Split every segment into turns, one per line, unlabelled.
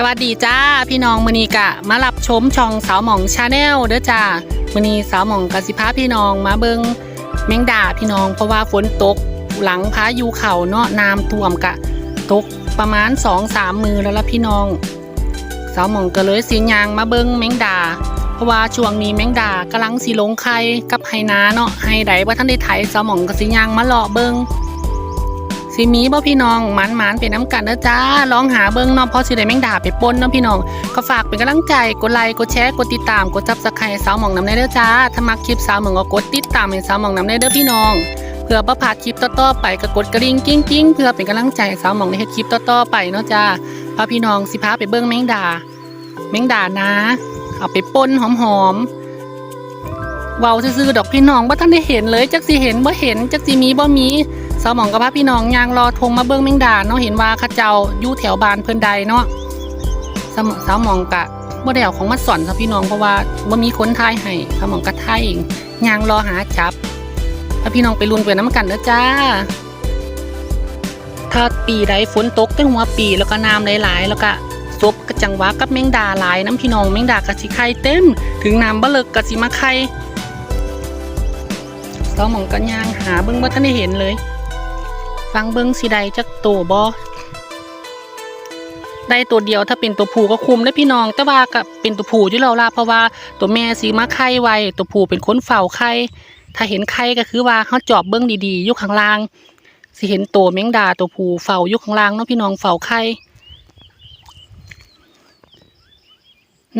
สวัสดีจ้าพี่น้องมือนีกะมารับชมช่องสาวหม่องชาแนลเด้อจ้ามือนีสาวหม่องกสิพาพี่น้องมาเบิงแมงดาพี่น้อง เพราะว่าฝนตกหลังพายุเข่าเนาะน้ำท่วมกะ ตกประมาณสองสามมือแล้วละพี่น้อง สาวหม่องก็เลยสียางมาเบิงแมงดา เพราะว่าช่วงนี้แมงดากำลังสีลงไข่กับไฮนาเนาะไฮไดว่าท่านได้ไถสาวหม่องก็สียางมาเลาะเบิง สิมีบ่พี่น้องหมันหมันๆเป็นน้ำกันนะจ้าลองหาเบิ่งนาะเพราะสิได้แมงดาไปปนเนาะพี่น้องก็ฝากเป็นกำลังใจกดไลค์กดแชร์กดติดตามกดซับสไครต์สาวหมองน้ำในเด้อจ้าถ้ามักคลิปสาวหมองก็กดติดตามให้สาวหมองน้ำในเด้อพี่น้องเพื่อประพาดคลิปต่อๆไปก็กดกระดิ่งกิ้งกิ้งเพื่อเป็นกำลังใจให้สาวหมองในเฮ็ดคลิปต่อๆไปเนาะจ้าพาพี่น้องสิพาไปเบิ่งแมงดา แมงดานะ เอาไปปนหอมๆเว้าซื่อๆดอกพี่น้องว่าท่านได้เห็นเลยจักสิเห็นบ่เห็นจักสิมีบ่มี สาวหมองกับพาพี่น้องยางรอทงมาเบิ้งแมงดาเนาะเห็นว่าข้าเจ้ายู่แถวบ้านเพิ่นใดเนาะสาวหมสมองกะบ่ได้เอาของมาสอนครับพี่น้องเพราะว่าบ่มีคนทายให้สาวหมองก็ทายเองยางรอหาจับถ้าพี่น้องไปลุ้นไปน้ำกันเด้อจ้า ถ้าปีใดฝนตกแต่หัวปีแล้วก็น้ำหลายๆ แล้วก็ซบกระจังวะกับแมงดาหลายน้ำพี่น้องแมงดากะสิไข่เต็ม ถึงน้ำบ่เลิกกะสิมาไข่สาวหมองก็ยางหาเบิ่งบ่ทันได้เห็นเลย ฟังเบิ้งสีใดจักตัวบอได้ตัวเดียวถ้าเป็นตัวผู้ก็คุมได้พี่น้อง แต่ว่าก็เป็นตัวผู้อยู่แล้วล่ะเพราะว่าตัวแม่สีมาไข่ไวตัวผู้เป็นคนเฝ้าไข่ถ้าเห็นไข่ก็คือว่าเขาจอบเบิ้งดีๆยู่ข้างล่างสิเห็นตัวแมงดาตัวผู้เฝ้ายู่ข้างล่างเนาะพี่น้องเฝ้าไข่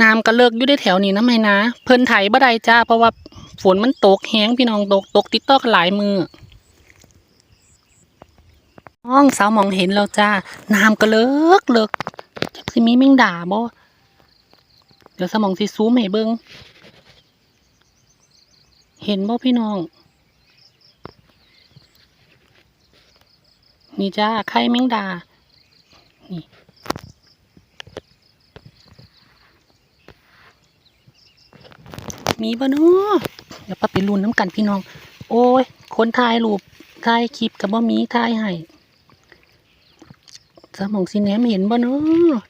น้ำก็เลิกอยู่ได้แถวนี้นะไม่นะ เพิ่นไถบ่ได้จ้าเพราะว่าฝนมันตกแห้งพี่น้องตกตกติดต่อกันหลายมือ น้องสาวมองเห็นแล้วจ้าน้ำก็เลิกเลิกจักสิมีแมงด่าบ่เดี๋ยวสมองสิซูมให้เบิ่งเห็นบ่พี่น้อง นี่จ้าไข่แมงดา นี่มีบ่เนาะเดี๋ยวปะไปลุ้นน้ำกันพี่น้อง โอ้ย คนถ่ายรูปถ่ายคลิปกับบ่มีถ่ายให้ สมองซีแนมเห็นบ่เนาะ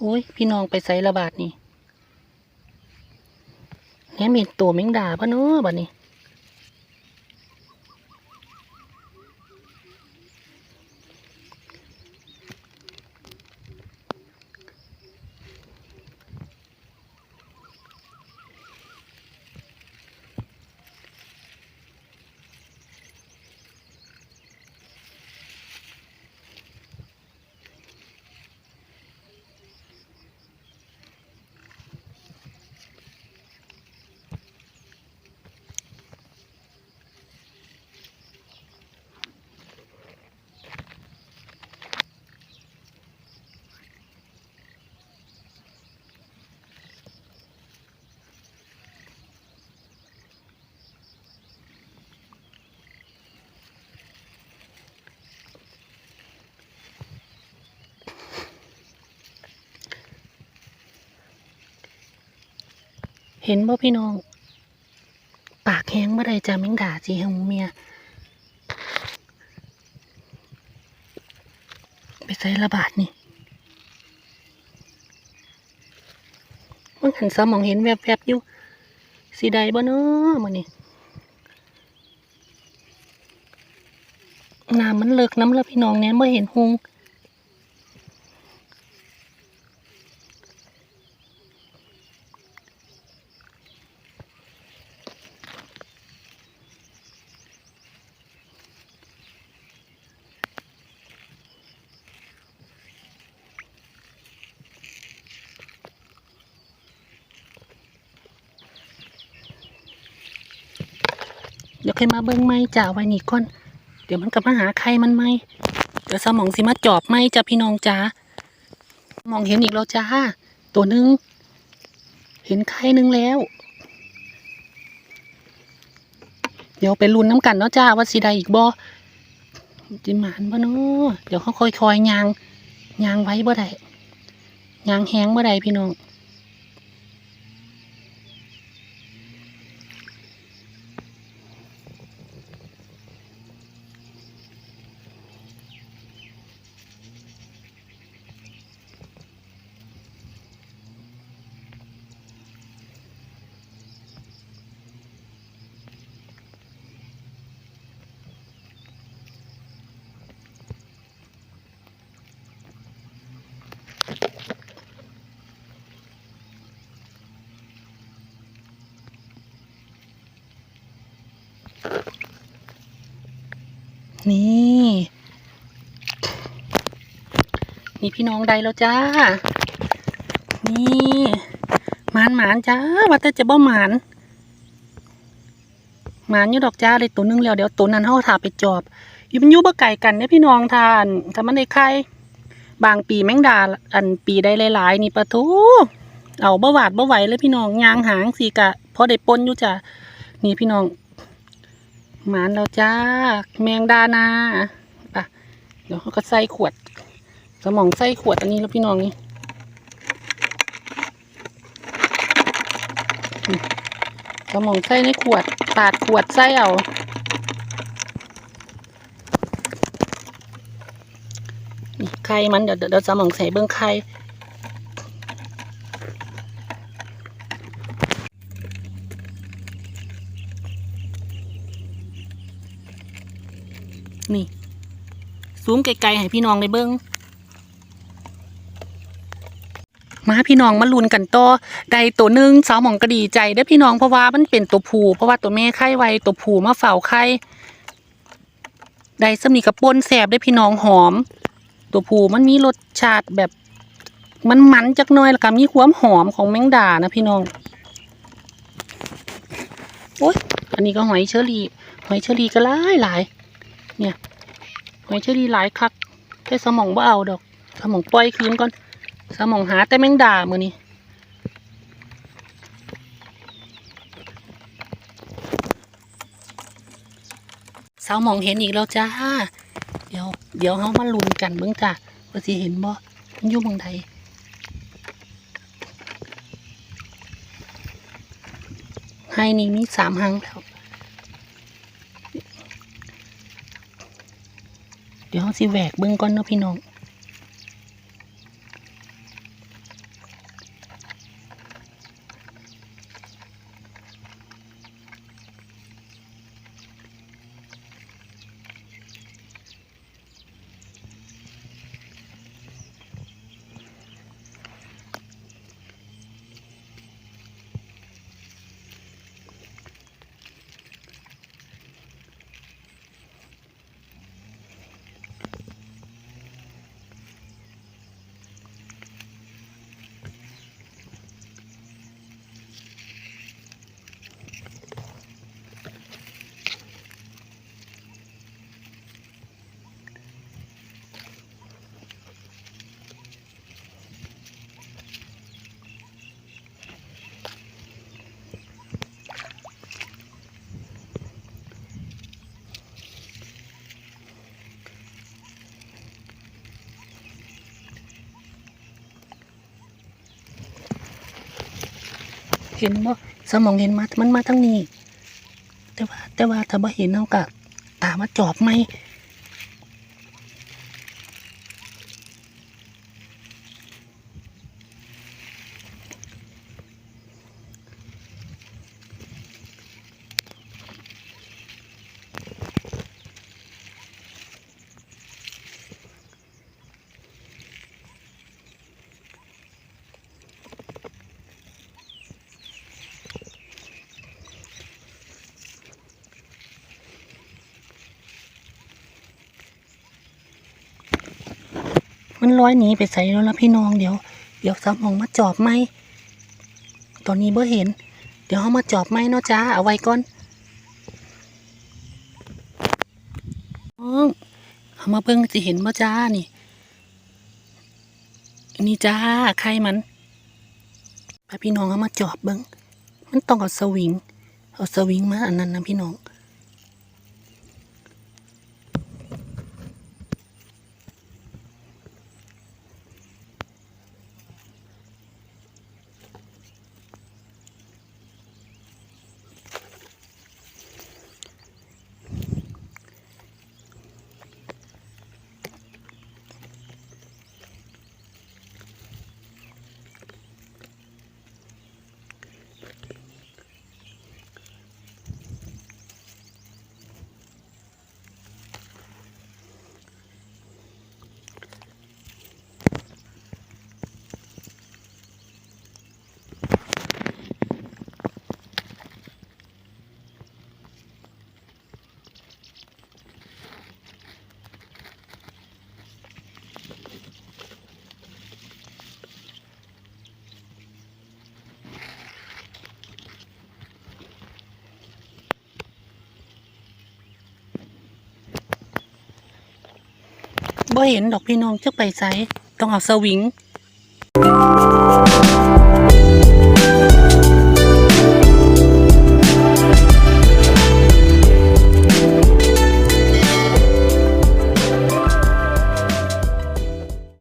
โอ้ย พี่น้องไปใส่ระบาดนี่ มีตัวแมงดาบ่เนาะบัดนี้ เห็นบ่พี่น้อง ปากแห้งบ่ได้จ้าแมงด่าจีหงเมียไปใส่ระบาดนี่มันหันสมองเห็นแวบๆอยู่สีใดบ่เนาะมันนี่น้ำมันเลิกน้ำแล้วพี่น้องแน่บ่เห็นหง เดี๋ยวใครมาเบิ้งไม้จ่าไว้นี่ก่อนเดี๋ยวมันกลับมาหาใครมันไหมเดี๋ยวสมองสิมาจอบไม้จ้าพี่น้องจ้ามองเห็นอีกแล้วจ้าตัวหนึง เห็นไข่หนึงแล้ว เดี๋ยวไปลุ้นน้ำกันเนาะจ้าว่าสิได้อีกบ่จิหมานบ่เนาะเดี๋ยวเขาคอยๆยางยางไว้บ่ได้ยางแห้งบ่ได้พี่น้อง นี่ นี่พี่น้องใดแล้วจ้า นี่หมานหมานจ้าว่าแต่จะบ่หมานหมานอยู่ดอกจ้าเลยตัวหนึงแล้วเดี๋ยวตัวนั้นเฮาถาไปจอบอยู่มันอยู่บ่ไก่กันเนี่ยพี่น้องทานถ้ามันได้ไข่บางปีแมงดาอันปีได้หลายๆ นี่ปะทูเอาบ่หวาดบ่ไหวเลยพี่น้องยางหางสีกะพอได้ปนอยู่จ้ะนี่พี่น้อง หมานแล้วจ้า แมงดานาปะเดี๋ยวเขาก็ใส่ขวด สมองใส่ขวดอันนี้แล้วพี่น้องนี่สมองใส่ในขวด ปาดขวดใส่เอาไข่มันเดี๋ยวเดี๋ยวสมองใส่เบิ้องไข่นี่ ซูมไกลๆให้พี่น้องได้เบิ้งมาพี่น้องมาลุ้นกันต่อได้ตัวหนึ่งสาวหมองก็ดีใจได้พี่น้องเพราะว่ามันเป็นตัวผู้เพราะว่าตัวแม่ไข่ไวตัวผู้มาเฝ้าไข่ได้สมีกระป่นแสบได้พี่น้องหอม ตัวผู้มันมีรสชาติแบบมันมันจักหน่อยแล้วก็มีความหอมของแมงดานะพี่น้องโอ๊ยอันนี้ก็หอยเชอรี่หอยเชอรี่ก็หลายหลายเนี่ย หอยเชอรี่หลายคักแต่สมองบ่เอาดอก สมองปล่อยคืนก่อน สมองหาแต่แมงดามือนี้สาวมองเห็นอีกแล้วจ้า เดี๋ยว เดี๋ยวเขามาลุ้นกันเบิ่งจ้าว่าสิเห็นบ่มันอยู่หมองใดให้นี่มีสามหังแล้ว เดี๋ยวเราสิแหวกเบื้องก่อนเนาะพี่น้อง เห็นบ่สมองเห็นมา มันมาทั้งนี้ แต่ว่า แต่ว่าถ้าบ่เห็นเอากะตามาจอบไหม มันลอยหนีไปใส่แล้วละพี่น้องเดี๋ยว เดี๋ยวสมองมาจอบไหมตอนนี้เบ่เห็น เดี๋ยวเขามาจอบไหมเนาะจ้าเอาไว้ก่อนน้องเอามาเบิ่งสิเห็นบ่จ้านี่นี่จ้าใครมันไปพี่น้องเอามาจอบเบิ่งมันต้องเอาสวิง เอาสวิงมาอันนั้นนะพี่น้อง บ่เห็นดอกพี่น้องจะไปไสต้องเอาสวิง